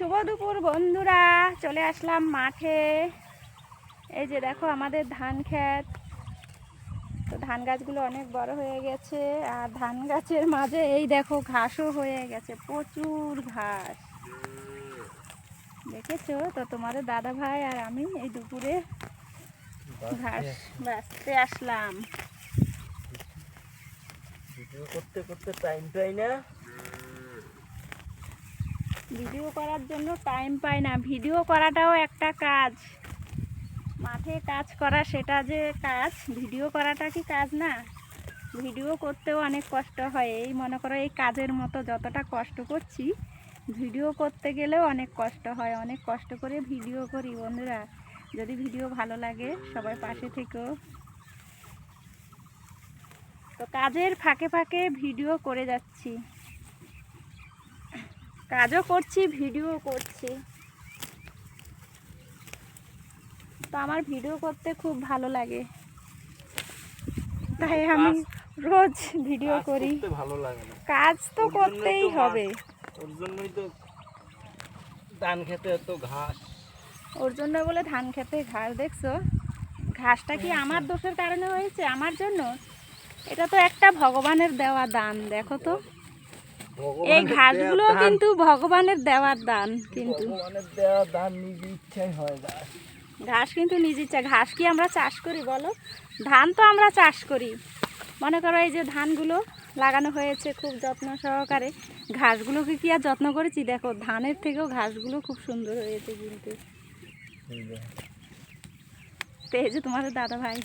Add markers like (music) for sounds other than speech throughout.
শুভ দুপুর, বন্ধুরা। চলে আসলাম মাঠে। এই যে দেখো আমাদের ধান ক্ষেত। তো ধান গাছগুলো অনেক বড় হয়ে গেছে, আর ধান গাছের মাঝে এই দেখো ঘাসও হয়ে গেছে, প্রচুর ঘাস। দেখেছ? তো তোমাদের দাদা ভাই আর আমি এই দুপুরে ঘাস বাঁচতে আসলাম। করতে করতে টাইম পাই না। ভিডিও করার জন্য টাইম পাই না। ভিডিও করাটাও একটা কাজ। মাঠে কাজ করা সেটা যে কাজ, ভিডিও করাটা কি কাজ না? ভিডিও করতেও অনেক কষ্ট হয়। এই মনে করো, এই কাজের মতো যতটা কষ্ট করছি, ভিডিও করতে গেলেও অনেক কষ্ট হয়। অনেক কষ্ট করে ভিডিও করি বন্ধুরা। যদি ভিডিও ভালো লাগে, সবাই পাশে থেকেও তো কাজের ফাঁকে ফাঁকে ভিডিও করে যাচ্ছি। কাজও করছি ভিডিও করছি। তো আমার ভিডিও করতে খুব ভালো লাগে। তাই আমি রোজ ভিডিও করি। ভালো লাগে না। কাজ তো করতেই হবে। ওর জন্যই তো ধান খেতে এত ঘাস। ওর জন্য বলে ধান খেতে ঘাস দেখছ? ঘাসটা কি আমার দোষের কারণে হয়েছে? আমার জন্য? এটা তো একটা ভগবানের দেওয়া দান দেখো তো। এই ঘাসগুলো কিন্তু ভগবানের দেওয়ার দান কিন্তু। ভগবানের দেওয়া দান নিজে ইচ্ছাই হয় ঘাস। ঘাস কিন্তু নিজ ইচ্ছা। ঘাস কি আমরা চাষ করি বলো? ধান তো আমরা চাষ করি। মনে করো এই যে ধানগুলো লাগানো হয়েছে খুব যত্ন সহকারে। ঘাসগুলোকে কি আর যত্ন করেছি? দেখো ধানের থেকেও ঘাসগুলো খুব সুন্দর হয়েছে কিন্তু। তো এই যে তোমাদের দাদা ভাই।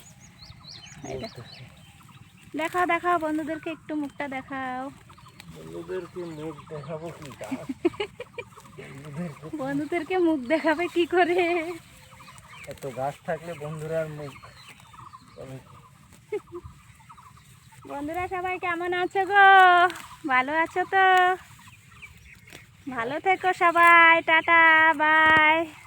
দেখো। দেখাও দেখাও বন্ধুদেরকে একটু মুখটা দেখাও। বন্ধুদেরকে মুখ দেখাবো কি (laughs) বন্ধুদেরকে মুখ দেখাবে কি করে? এত ঘাস থাকলে বন্ধুরার মুখ বন্ধুরা সবাই কেমন আছো গো? ভালো আছো তো? ভালো থেকো সবাই টাটা বাই।